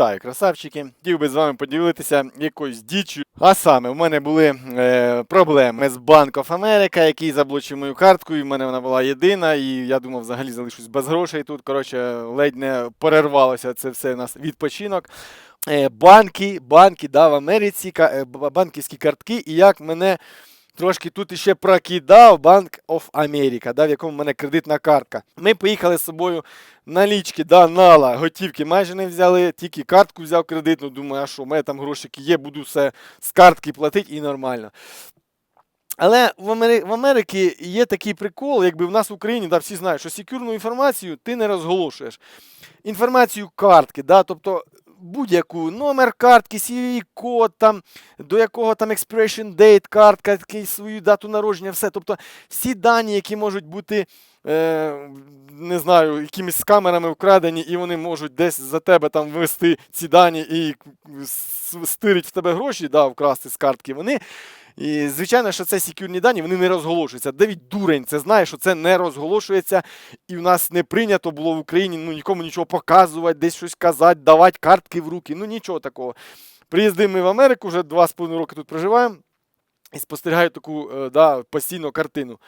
Вітаю, красавчики! Хотів би з вами поділитися якоюсь діччю. А саме, в мене були е, проблеми з Bank of America, який заблочив мою картку, і в мене вона була єдина, і я думав, взагалі залишусь без грошей тут. Коротше, ледь не перервалося це все на відпочинок. Е, банки, банки, да, в Америці, е, банківські картки, і як мене трошки тут іще прокидав Bank of America, да, в якому в мене кредитна картка. Ми поїхали з собою налічки, да, нала, готівки майже не взяли, тільки картку взяв кредитну. Думаю, а що, в мене там грошики є, буду все з картки платити і нормально. Але в, Амери... в Америці є такий прикол, якби в нас в Україні да, всі знають, що секюрну інформацію ти не розголошуєш. Інформацію картки, да, тобто будь-яку номер картки, cvv код там, до якого там expiration date картка, свою дату народження, все. Тобто всі дані, які можуть бути, е, не знаю, якимись скамерами камерами вкрадені, і вони можуть десь за тебе там ввести ці дані і стирить в тебе гроші, да, вкрасти з картки, вони. І звичайно, що це секюрні дані, вони не розголошуються. Давід дурень це знає, що це не розголошується, і в нас не прийнято було в Україні ну, нікому нічого показувати, десь щось казати, давати картки в руки. Ну нічого такого. Приїздимо ми в Америку, вже два з половиною роки тут проживаємо. І спостерігаю таку е, да, постійну картину.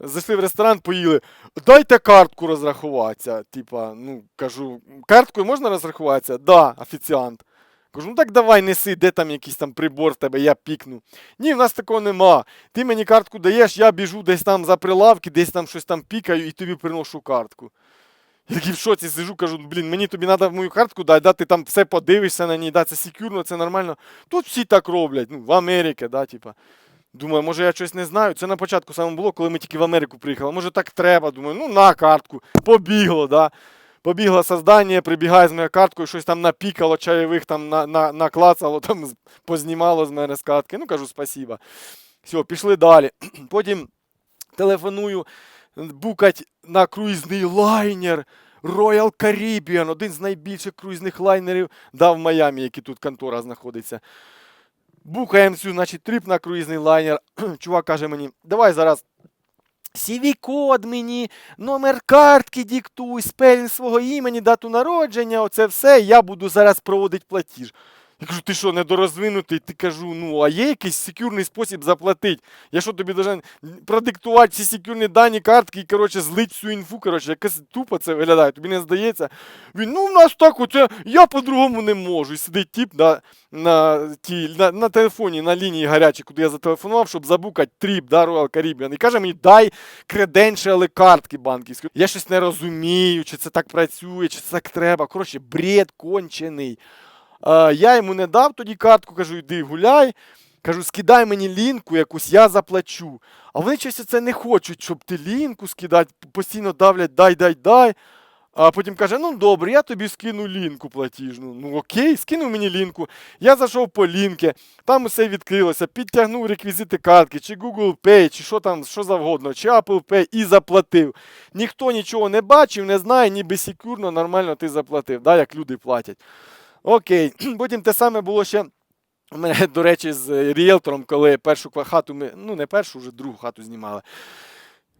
Зайшли в ресторан, поїли. Дайте картку розрахуватися. Типа, ну кажу, карткою можна розрахуватися? Да, офіціант. Кажу, ну так давай неси, де там якийсь там прибор в тебе, я пікну. Ні, в нас такого нема. Ти мені картку даєш, я біжу десь там за прилавки, десь там щось там пікаю і тобі приношу картку. Я такий в шоці сижу, кажу, блін, мені тобі треба мою картку дати, да, ти там все подивишся на ній, да, це секюрно, це нормально. Тут всі так роблять, ну, в Америці, да, типа. Думаю, може я щось не знаю. Це на початку саме було, коли ми тільки в Америку приїхали. Може так треба. Думаю, ну на картку. Побігло, да. Побігло создання, прибігає з моєю карткою, щось там напікало, чайових там на, на, наклацало, там познімало з мене з картки. Ну, кажу, спасіба. Все, пішли далі. Потім телефоную, букать на круїзний лайнер. Royal Caribbean, один з найбільших круїзних лайнерів да, в Майамі, який тут контора знаходиться. Букаємо цю, значить, трип на круїзний лайнер. Чувак каже мені, давай зараз CV-код мені, номер картки диктуй, спелінг свого імені, дату народження, оце все, я буду зараз проводити платіж. Я кажу, ти що, недорозвинутий? Ти кажу, ну, а є якийсь секюрний спосіб заплатити? Я що тобі должен продиктувати всі секюрні дані картки і, коротше, злить всю інфу, коротше, якось тупо це виглядає, тобі не здається. Він, ну, в нас так, оце, я по-другому не можу. І сидить тип на, на, тій, на, на телефоні, на лінії гарячій, куди я зателефонував, щоб забукати тріп, да, Royal Caribbean. І каже мені, дай креденшали картки банківські. Я щось не розумію, чи це так працює, чи це так треба. Коротше, бред кончений. Е, я йому не дав тоді картку, кажу, йди гуляй. Кажу, скидай мені лінку якусь, я заплачу. А вони щось це не хочуть, щоб ти лінку скидати, постійно давлять дай, дай, дай. А потім каже: ну добре, я тобі скину лінку платіжну. Ну окей, скинув мені лінку. Я зайшов по лінки, там усе відкрилося, підтягнув реквізити картки, чи Google Pay, чи що там, що завгодно, чи Apple Pay і заплатив. Ніхто нічого не бачив, не знає, ніби секюрно, нормально ти заплатив, да, як люди платять. Окей, потім те саме було ще. У мене, до речі, з ріелтором, коли першу хату ми, ну не першу, вже другу хату знімали.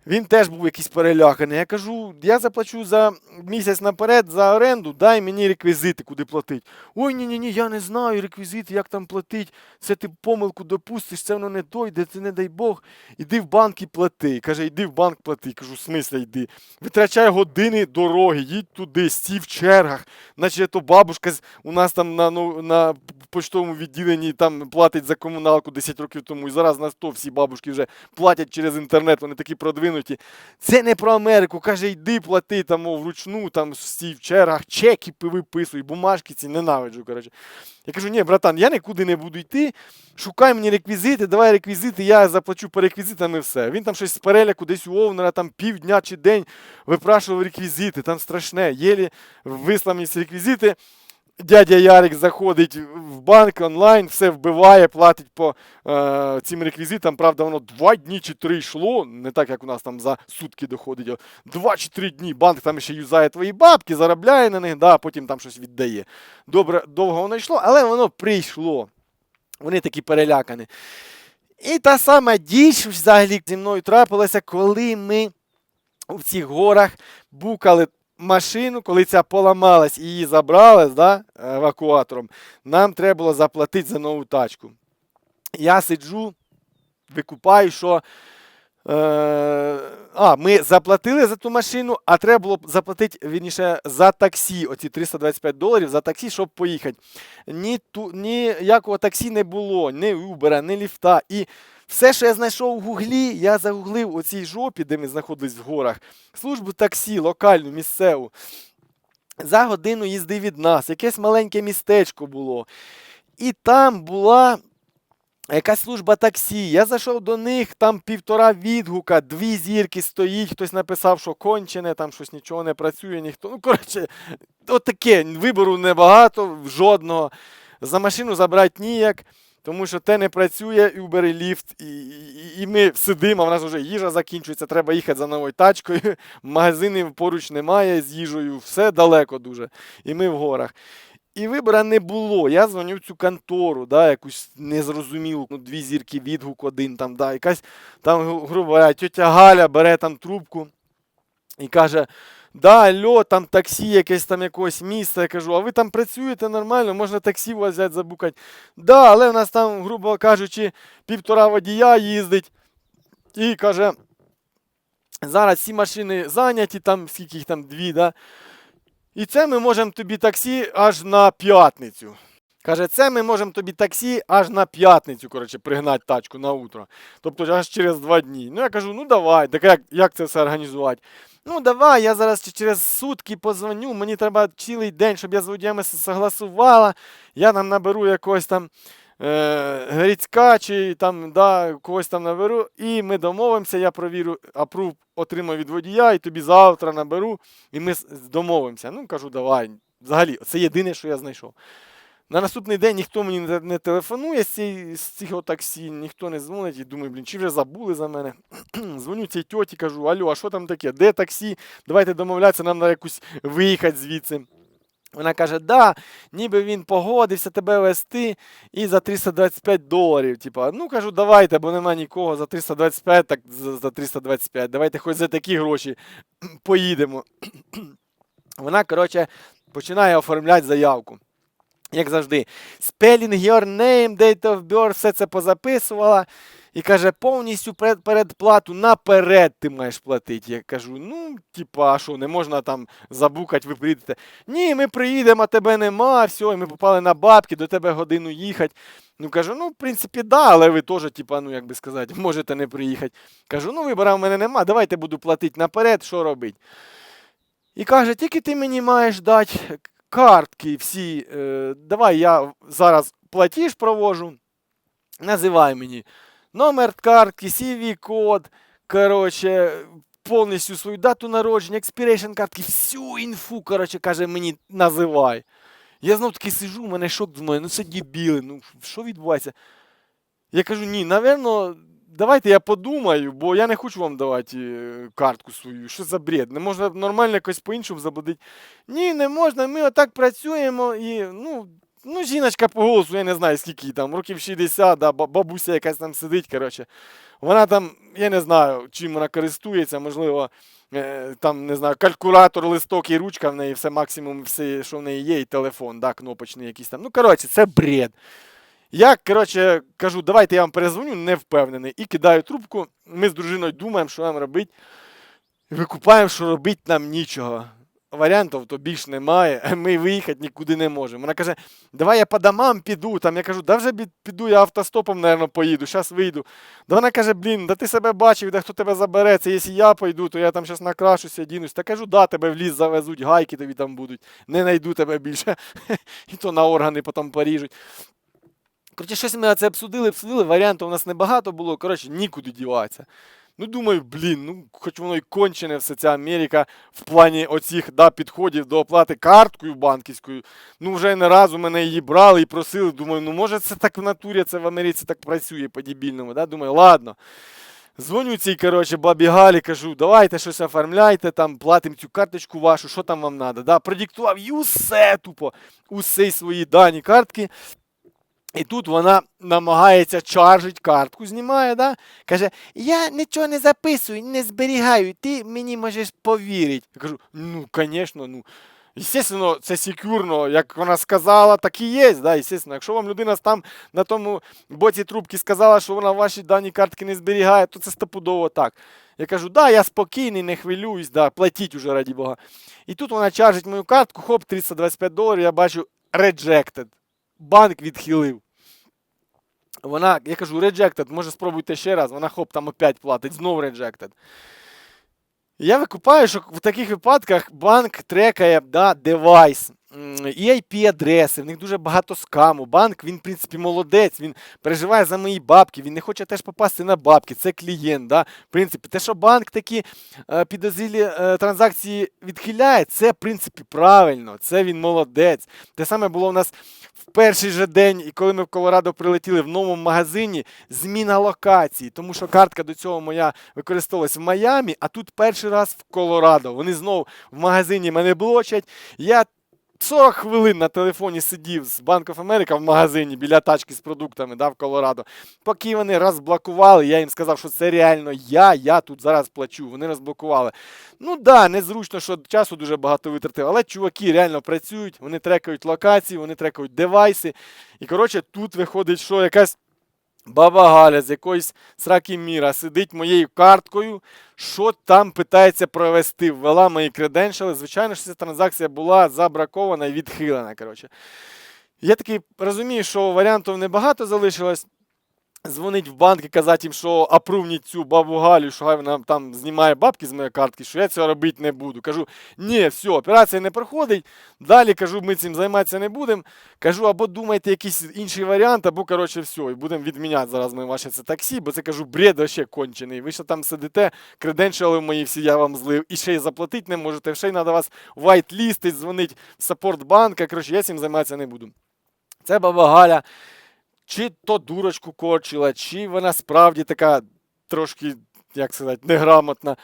Він теж був якийсь переляканий. Я кажу, я заплачу за місяць наперед за оренду, дай мені реквізити, куди платить. Ой, ні, ні, ні, я не знаю реквізити, як там платить. Це ти помилку допустиш, це воно не дойде, це не дай Бог. Іди в банк і плати. Каже, йди в банк плати. Кажу, смислі йди. Витрачай години дороги, їдь туди, стій в чергах. Наче то бабушка у нас там на, ну, на поштовому відділенні там платить за комуналку 10 років тому. І зараз на 100 всі бабушки вже платять через інтернет, вони такі продвинуті. Це не про Америку. Каже, йди плати там вручну, там стій в чергах, чеки виписуй, бумажки ці ненавиджу. Коротше. Я кажу, ні, братан, я нікуди не буду йти. Шукай мені реквізити, давай реквізити, я заплачу по реквізитам і все. Він там щось з переляку, десь у Овнера, там півдня чи день випрашував реквізити, там страшне. Єлі вислав мені ці реквізити. Дядя Ярик заходить в банк онлайн, все вбиває, платить по е, цим реквізитам. Правда, воно два дні чи три йшло. Не так, як у нас там за сутки доходить. Два чи три дні банк там ще юзає твої бабки, заробляє на них, да, потім там щось віддає. Добре, довго воно йшло, але воно прийшло. Вони такі перелякані. І та сама діч взагалі зі мною трапилася, коли ми в цих горах букали машину, коли ця поламалась і її забрали да, евакуатором, нам треба було заплатити за нову тачку. Я сиджу, викупаю, що. Е, а, ми заплатили за ту машину, а треба було заплатити вірніше, за таксі, оці 325 доларів за таксі, щоб поїхати. Ні, ту, ніякого таксі не було, ні Uber, ні ліфта. І все, що я знайшов у Гуглі, я загуглив у цій жопі, де ми знаходились в горах, службу таксі, локальну, місцеву. За годину їзди від нас, якесь маленьке містечко було. І там була якась служба таксі. Я зайшов до них, там півтора відгука, дві зірки стоїть, хтось написав, що кончене, там щось нічого не працює, ніхто. Ну, коротше, от таке, вибору небагато, жодного. За машину забрати ніяк. Тому що те не працює, і ліфт, і, і, і ми сидимо, а в нас вже їжа закінчується, треба їхати за новою тачкою, магазинів поруч немає з їжею, все далеко дуже. І ми в горах. І вибора не було. Я дзвоню в цю контору, да, якусь незрозумілу, ну, дві зірки відгук один, там, да, якась там, гру- грубо говоря, тетя Галя бере там трубку і каже. Да, алло, там таксі якесь там якогось місця. Я кажу, а ви там працюєте нормально, можна таксі у вас взяти забукати. Да, але в нас там, грубо кажучи, півтора водія їздить. І каже, зараз всі машини зайняті, там скільки їх там дві, да? І це ми можемо тобі таксі аж на п'ятницю. Каже, це ми можемо тобі таксі аж на п'ятницю, коротше, пригнати тачку на утро. Тобто аж через два дні. Ну я кажу, ну давай, так як, як це все організувати? Ну давай, я зараз через сутки позвоню, мені треба цілий день, щоб я з водіями согласувала. Я там наберу якогось там е, Грицька чи там, да, когось там наберу, і ми домовимося, я провірю, апрув отримаю від водія, і тобі завтра наберу, і ми домовимося. Ну, кажу, давай. Взагалі, це єдине, що я знайшов. На наступний день ніхто мені не, телефонує з, цієї- з цього таксі, ніхто не дзвонить і думаю, блін, чи вже забули за мене. Дзвоню цій тьоті, кажу, алло, а що там таке? Де таксі? Давайте домовлятися, нам треба якусь виїхати звідси. Вона каже, да, ніби він погодився тебе вести і за 325 доларів. Типа, ну кажу, давайте, бо нема нікого за 325, так за, за 325. Давайте хоч за такі гроші поїдемо. Вона, коротше, починає оформляти заявку. Як завжди, spelling your name, date of birth, все це позаписувала. І каже, повністю передплату наперед ти маєш платити. Я кажу, ну, типа, а що, не можна там забукати, ви приїдете. Ні, ми приїдемо, а тебе нема, все, і ми попали на бабки, до тебе годину їхати. Ну кажу, ну, в принципі, да, але ви теж, типа, ну, як би сказати, можете не приїхати. Кажу, ну вибора в мене нема, давайте буду платити наперед, що робити. І каже, тільки ти мені маєш дати картки всі. Е, давай я зараз платіж провожу. Називай мені номер картки, CV-код, коротше, повністю свою дату народження, expiration картки, всю інфу, коротше, каже, мені називай. Я знов таки сижу, у мене шок думаю, ну це дебіли, ну що відбувається? Я кажу, ні, напевно, давайте я подумаю, бо я не хочу вам давати е, картку свою. Що за бред? Не можна нормально якось по-іншому заплатити. Ні, не можна, ми отак працюємо і, ну, ну, жіночка по голосу, я не знаю, скільки там, років 60, да, бабуся якась там сидить, коротше. Вона там, я не знаю, чим вона користується, можливо, е, там, не знаю, калькулятор, листок і ручка в неї, все максимум, все, що в неї є, і телефон, да, кнопочний якийсь там. Ну, коротше, це бред. Я, коротше, кажу, давайте я вам перезвоню, не впевнений, і кидаю трубку. Ми з дружиною думаємо, що нам робити. Викупаємо, що робити нам нічого. Варіантів то більш немає, ми виїхати нікуди не можемо. Вона каже, давай я по домам піду. Там я кажу, да вже піду, я автостопом, мабуть, поїду, зараз вийду. Да вона каже, блін, да ти себе бачив, де хто тебе забере, це якщо я пойду, то я там зараз накрашуся, дінусь. Та кажу, да, тебе в ліс завезуть, гайки тобі там будуть, не знайду тебе більше. І то на органи потім поріжуть. Коротше, щось ми це обсудили, обсудили, варіантів у нас небагато було, коротше, нікуди діватися. Ну, думаю, блін, ну хоч воно й кончене все ця Америка в плані оцих да, підходів до оплати карткою банківською. Ну, вже не раз у мене її брали і просили. Думаю, ну може це так в натурі, це в Америці так працює по-дебільному. Да? Думаю, ладно. Дзвоню цій, коротше, бабі Галі, кажу, давайте щось оформляйте, там, платимо цю карточку вашу, що там вам треба. Да? Продиктував і усе тупо, усе свої дані картки. І тут вона намагається чаржить картку, знімає, да? каже: Я нічого не записую, не зберігаю, ти мені можеш повірити. Я кажу, ну, звісно, ну. Естественно, це секюрно, як вона сказала, так і є. Да? Якщо вам людина там на тому боці трубки сказала, що вона ваші дані картки не зберігає, то це стопудово так. Я кажу, да, я спокійний, не хвилююсь, да, платіть уже, раді Бога. І тут вона чаржить мою картку, хоп, 325 доларів, я бачу rejected. Банк відхилив. Вона, я кажу, rejected, може спробуйте ще раз, вона хоп, там опять платить, знову rejected. Я викупаю, що в таких випадках банк трекає да, девайс і IP-адреси, в них дуже багато скаму. Банк, він, в принципі, молодець, він переживає за мої бабки, він не хоче теж попасти на бабки, це клієнт. Да? В принципі, те, що банк такі е, підозрілі е, транзакції відхиляє, це, в принципі, правильно, це він молодець. Те саме було у нас в перший же день, і коли ми в Колорадо прилетіли в новому магазині, зміна локації, тому що картка до цього моя використовувалась в Майамі, а тут перший раз в Колорадо. Вони знову в магазині мене блочать. Я 40 хвилин на телефоні сидів з Bank of America в магазині біля тачки з продуктами да, в Колорадо. Поки вони розблокували, я їм сказав, що це реально я, я тут зараз плачу. Вони розблокували. Ну да, незручно, що часу дуже багато витратив, але чуваки реально працюють, вони трекають локації, вони трекають девайси. І коротше, тут виходить, що якась. Баба Галя з якоїсь сраки міра сидить моєю карткою, що там питається провести, ввела мої креденшали. Звичайно, що ця транзакція була забракована і відхилена. Коротше. Я такий розумію, що варіантів небагато залишилось. Дзвонить в банк і казати їм, що апрувніть цю бабу Галю, що хай вона там знімає бабки з моєї картки, що я цього робити не буду. Кажу, ні, все, операція не проходить. Далі кажу, ми цим займатися не будемо. Кажу, або думайте якийсь інший варіант, або коротше все, і будемо відміняти зараз ми ваше це таксі, бо це кажу, бред вообще кончений. Ви ще там сидите, креденшали мої всі я вам злив, і ще й заплатити не можете, ще й треба вас вайт-лістить, дзвонить в саппорт банка. Коротше, я цим займатися не буду. Це баба Галя чи то дурочку корчила, чи вона справді така трошки, як сказати, неграмотна.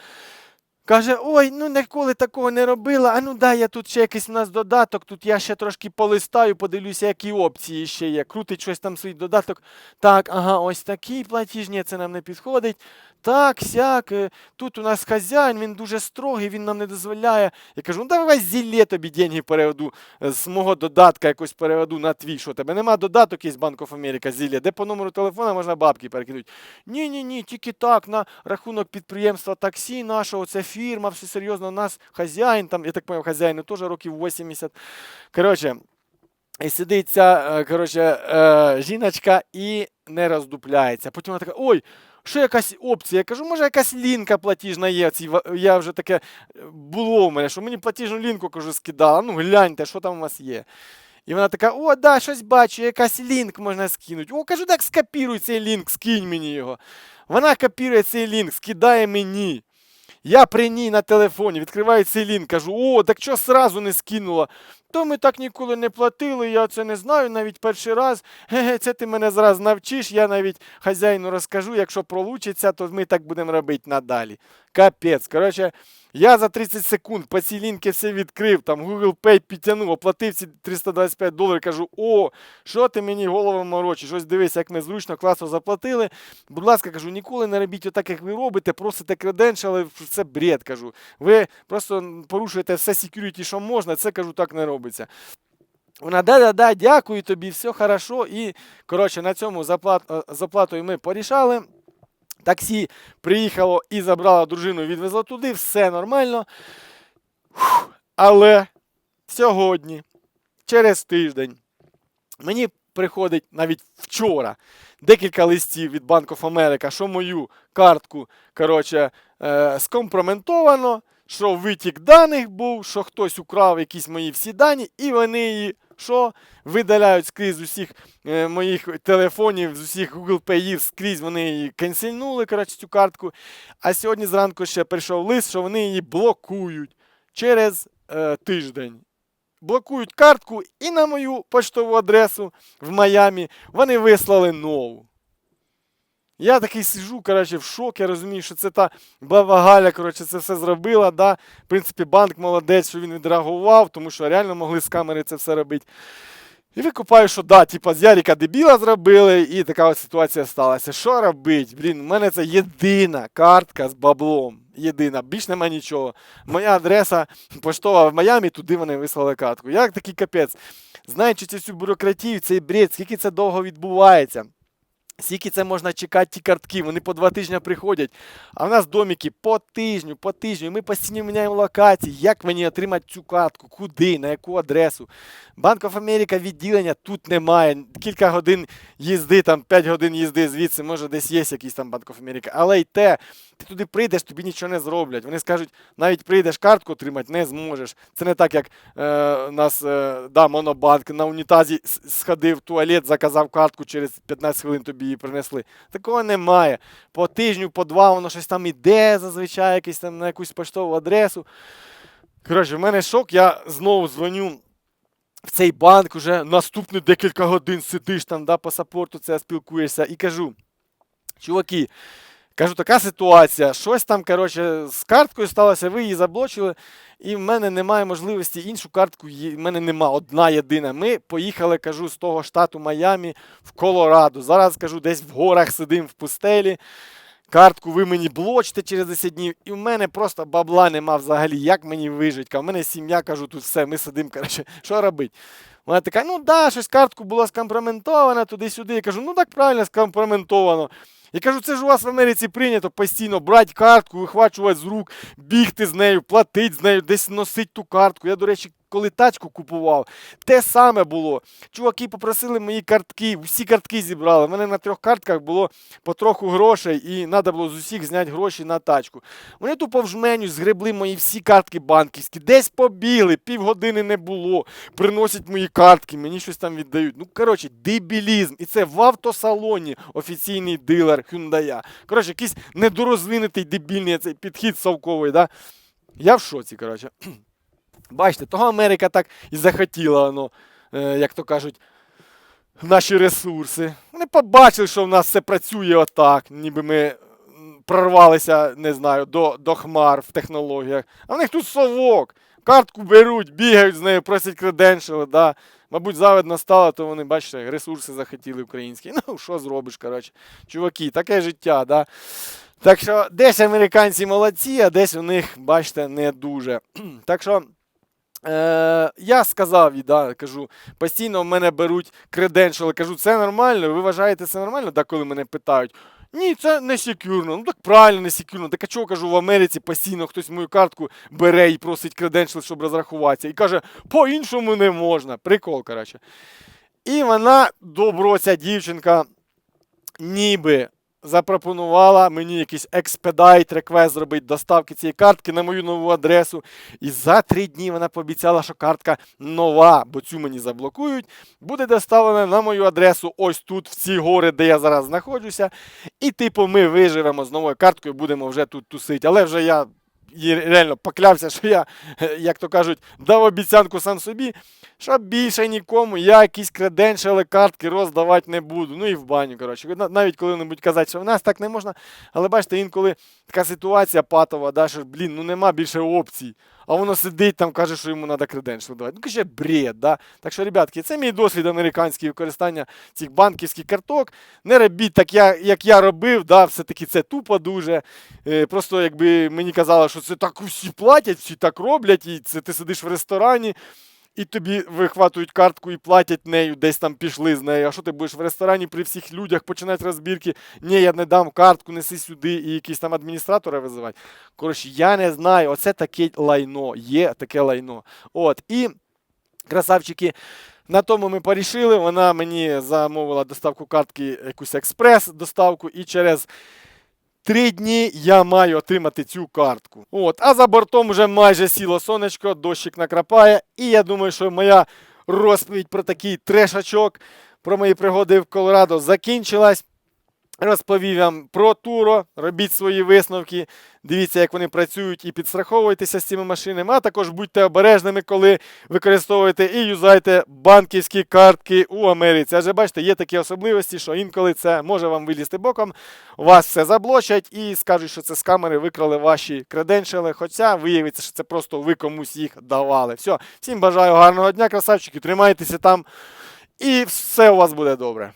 Каже, ой, ну ніколи такого не робила. А ну дай я тут ще якийсь у нас додаток, тут я ще трошки полистаю, подивлюся, які опції ще є. Крутить щось там свій додаток. Так, ага, ось такий платіж, ні, це нам не підходить. Так, сяк, е, тут у нас хазяїн, він дуже строгий, він нам не дозволяє. Я кажу, ну давай зілє тобі деньги переведу е, з мого додатка якось переведу на твій. Що тебе нема додаток є з Bank of America зілля, де по номеру телефона можна бабки перекинути. Ні, ні, ні, тільки так, на рахунок підприємства таксі нашого, це фірма, все серйозно, у нас хазяїн, там, я так поняв, хазяїну теж років 80. Коротше, і сидить ця е, коротше, е, жіночка і не роздупляється. Потім вона така, ой, що якась опція? Я кажу, може якась лінка платіжна є. Я вже таке е, було в мене, що мені платіжну лінку кажу, скидала. Ну гляньте, що там у вас є. І вона така, о, да, щось бачу, якась лінк можна скинути. О, кажу, так скопіруй цей лінк, скинь мені його. Вона копірує цей лінк, скидає мені. Я при ній на телефоні відкриваю цей лінк, кажу, о, так що сразу не скинула? То ми так ніколи не платили, я це не знаю навіть перший раз. Ге-ге, це ти мене зараз навчиш, я навіть хазяїну розкажу, якщо пролучиться, то ми так будемо робити надалі. Капець. Коротше, я за 30 секунд по цій лінки все відкрив, там Google Pay підтягнув, оплатив ці 325 доларів, кажу, о, що ти мені голову морочиш? Ось дивись, як ми зручно, класно заплатили. Будь ласка, кажу, ніколи не робіть отак, як ви робите, просите креденшали, це бред, кажу. Ви просто порушуєте все security, що можна, це кажу, так не робиться. Вона да-да-да, дякую тобі, все хорошо. І коротше, на цьому заплат, е, заплатою ми порішали. Таксі приїхало і забрало дружину, відвезло туди, все нормально. Але сьогодні, через тиждень, мені приходить навіть вчора декілька листів від of America, що мою картку коротше, е, скомпроментовано, що витік даних був, що хтось украв якісь мої всі дані, і вони її що видаляють скрізь усіх е, моїх телефонів, з усіх Google Pay, скрізь вони її канцельнули, коротше, цю картку. А сьогодні зранку ще прийшов лист, що вони її блокують через е, тиждень. Блокують картку і на мою поштову адресу в Майамі вони вислали нову. Я такий сижу, коротше, в шокі, я розумію, що це та баба Галя, коротше, це все зробила. Да? В принципі, банк молодець, що він відреагував, тому що реально могли з камери це все робити. І викупаю, що да, типа з Яріка дебіла зробили, і така от ситуація сталася. Що робить? Блін, в мене це єдина картка з баблом. Єдина, більш нема нічого. Моя адреса поштова в Майамі, туди вони вислали картку. Як такий капець? Знаючи цю бюрократію, цей бред, скільки це довго відбувається. Скільки це можна чекати ті картки, вони по два тижні приходять. А в нас домики по тижню, по тижню. Ми постійно міняємо локації. Як мені отримати цю картку? Куди? На яку адресу? Банк of America відділення тут немає. Кілька годин їзди, там 5 годин їзди звідси, може десь є якийсь там Банк of America. Але й те, ти туди прийдеш, тобі нічого не зроблять. Вони скажуть, навіть прийдеш картку отримати, не зможеш. Це не так, як е, нас е, да, монобанк на унітазі сходив в туалет, заказав картку, через 15 хвилин тобі її принесли. Такого немає. По тижню, по два воно щось там іде, зазвичай якийсь там на якусь поштову адресу. Коротше, в мене шок, я знову дзвоню в цей банк уже наступні декілька годин сидиш там, да, по саппорту це спілкуєшся і кажу, чуваки, кажу, така ситуація, щось там, коротше, з карткою сталося, ви її заблочили, і в мене немає можливості іншу картку, в мене нема одна єдина. Ми поїхали, кажу, з того штату Майамі в Колорадо. Зараз кажу, десь в горах сидимо в пустелі. Картку ви мені блочите через 10 днів, і в мене просто бабла нема взагалі, як мені вижити. У мене сім'я, кажу, тут все, ми сидимо, коротше, що робити? Вона така, ну да, щось картку було скомпрометовано туди-сюди. Я кажу, ну так правильно скомпрометовано. Я кажу, це ж у вас в Америці прийнято постійно брати картку, вихвачувати з рук, бігти з нею, платити з нею, десь носити ту картку. Я, до речі, коли тачку купував, те саме було. Чуваки попросили мої картки, всі картки зібрали. У мене на трьох картках було по троху грошей, і треба було з усіх зняти гроші на тачку. Вони тупо в жменю згребли мої всі картки банківські, десь побігли, півгодини не було. Приносять мої картки, мені щось там віддають. Ну, коротше, дебілізм. І це в автосалоні офіційний дилер Hyundai. Коротше, якийсь недорозвинутий дебільний цей підхід совковий. Да? Я в шоці, коротше. Бачите, того Америка так і захотіла, воно, е, як то кажуть, наші ресурси. Вони побачили, що в нас все працює отак, ніби ми прорвалися, не знаю, до, до хмар в технологіях. А в них тут совок. Картку беруть, бігають з нею, просять креденшали, да. Мабуть, завидно стало, то вони, бачите, ресурси захотіли українські. Ну, що зробиш, коротше. Чуваки, таке життя, да. Так що десь американці молодці, а десь у них, бачите, не дуже. Так що. Е, я сказав їй, да, кажу, постійно в мене беруть креденшали. Кажу, це нормально, ви вважаєте це нормально? Да, коли мене питають. Ні, це не секюрно. Ну так правильно, не секюрно. Так а чого кажу, в Америці постійно хтось мою картку бере і просить креденшал, щоб розрахуватися. І каже, по-іншому не можна. Прикол, коротше. І вона, добро, ця дівчинка, ніби запропонувала мені якийсь експедайт реквест зробити доставки цієї картки на мою нову адресу. І за три дні вона пообіцяла, що картка нова, бо цю мені заблокують, буде доставлена на мою адресу ось тут, в ці гори, де я зараз знаходжуся. І, типу, ми виживемо з новою карткою, будемо вже тут тусити. Але вже я їй реально поклявся, що я, як то кажуть, дав обіцянку сам собі, що більше нікому я якісь креденшали, картки роздавати не буду. Ну і в баню, коротше. Навіть коли-небудь казати, що в нас так не можна. Але бачите, інколи така ситуація патова, да, що, блін, ну нема більше опцій. А воно сидить там, каже, що йому треба креденшали давати. Ну, каже, бред, да. Так що, ребятки, це мій досвід американський використання цих банківських карток. Не робіть так, я, як я робив, да, все-таки це тупо дуже. Е, просто якби мені казали, що це так усі платять, всі так роблять, і це ти сидиш в ресторані. І тобі вихватують картку і платять нею, десь там пішли з нею. А що ти будеш в ресторані при всіх людях починають розбірки? Ні, я не дам картку, неси сюди і якісь там адміністратора визивати. Коротше, я не знаю. Оце таке лайно. Є таке лайно. От. І красавчики. На тому ми порішили. Вона мені замовила доставку картки, якусь експрес-доставку, і через три дні я маю отримати цю картку. От, а за бортом вже майже сіло сонечко, дощик накрапає. І я думаю, що моя розповідь про такий трешачок, про мої пригоди в Колорадо закінчилась. Розповів вам про Туро, робіть свої висновки, дивіться, як вони працюють, і підстраховуйтеся з цими машинами, а також будьте обережними, коли використовуєте і юзайте банківські картки у Америці. Адже бачите, є такі особливості, що інколи це може вам вилізти боком, вас все заблочать і скажуть, що це з камери викрали ваші креденшали, хоча виявиться, що це просто ви комусь їх давали. Все, всім бажаю гарного дня, красавчики, тримайтеся там. і все у вас буде добре.